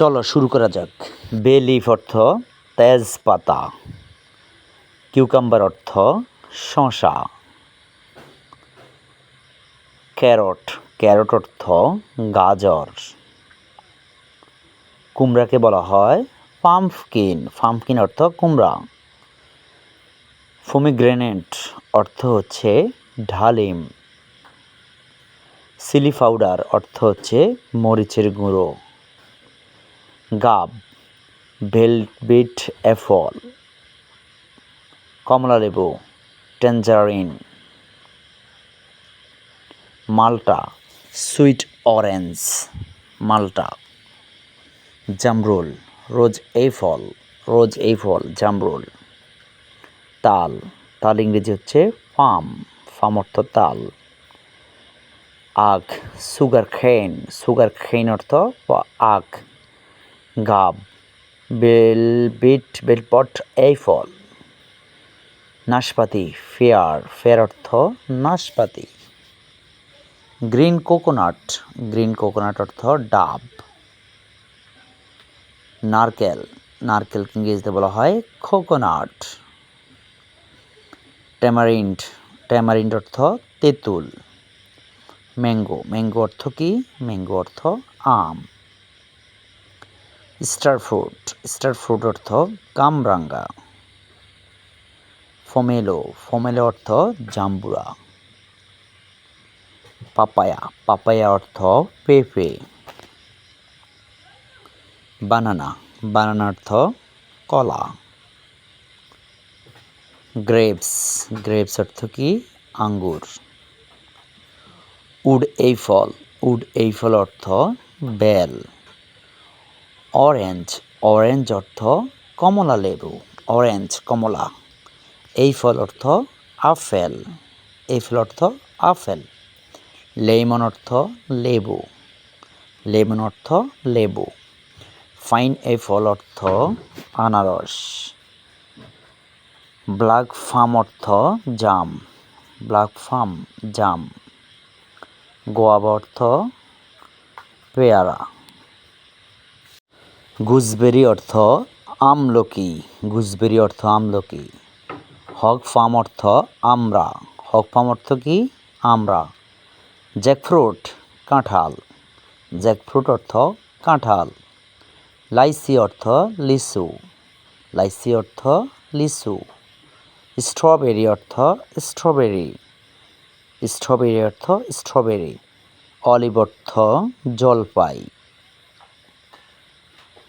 চলো শুরু করা যাক। বে লিফ অর্থ তেজপাতা। কিউকাম্বার অর্থ শশা। ক্যারট। ক্যারট অর্থ গাজর। কুমড়াকে বলা হয় পাম্পকিন। পাম্পকিন অর্থ কুমড়া। ফোমিগ্রেনেট অর্থ হচ্ছে ঢালিম। সিলি পাউডার অর্থ হচ্ছে মরিচের গুঁড়ো। গাব, ভেলভিট অ্যাফল কমলা লেবু, ট্যাঞ্জারিন, মাল্টা, সুইট অরেঞ্জ, মাল্টা, জামরুল, রোজ এই ফল, রোজ এই ফল, জামরুল, তাল তাল ইংরেজি হচ্ছে ফাম ফাম অর্থ তাল, আখ, সুগার খেন সুগার খেন অর্থ আখ গাব, বেল, বিট, বেলপট, এই ফল। নাশপাতি, ফেয়ার ফেয়ার অর্থ নাশপাতি। গ্রিন কোকোনাট গ্রিন কোকোনাট অর্থ ডাব। নারকেল নারকেল ইংরেজিতে বলা হয়? কোকোনাট। ট্যামারিন্ড ট্যামারিন্ড অর্থ তেঁতুল। ম্যাঙ্গো ম্যাঙ্গো অর্থ কি? ম্যাঙ্গো অর্থ আম। স্টার ফ্রুট স্টার ফ্রুট অর্থ কামরাঙ্গা। ফমেলো ফমেলো অর্থ জাম্বুরা। পাপায়া পাপায়া অর্থ পেঁপে। বানানা বানানা অর্থ কলা। গ্রেপস গ্রেপস অর্থ কি? আঙ্গুর। উড এই ফল, উড এই ফল অর্থ বেল। অরেঞ্জ অরেঞ্জ অর্থ কমলা লেবু, অরেঞ্জ কমলা। এই ফল অর্থ আপেল, এই ফল অর্থ আপেল। লেমন অর্থ লেবু, লেমন অর্থ লেবু। ফাইন এই ফল অর্থ আনারস। ব্ল্যাক ফার্ম অর্থ জাম ব্ল্যাক ফার্ম জাম। গোয়াবা অর্থ পেয়ারা। গুজবেরি অর্থ আমলকি, গুজবেরি অর্থ আমলকি। হক ফার্ম অর্থ আমরা, হক ফার্ম অর্থ কি? আমরা। জ্যাকফ্রুট, কাঁঠাল। জ্যাকফ্রুট অর্থ কাঁঠাল। লাইসি অর্থ লিচু। লাইসি অর্থ লিচু। স্ট্রবেরি অর্থ স্ট্রবেরি। স্ট্রবেরি অর্থ স্ট্রবেরি। অলিভ অর্থ জলপাই।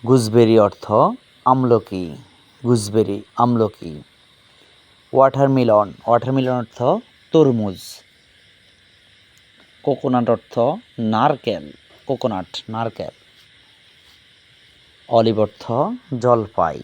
গুজবেরি অর্থ আমলকি, গুজবেরি আমলকি। ওয়াটারমিলন ওয়াটারমিলন অর্থ তরমুজ। কোকোনাট অর্থ নারকেল, কোকোনাট, নারকেল। অলিভ অর্থ জলপাই।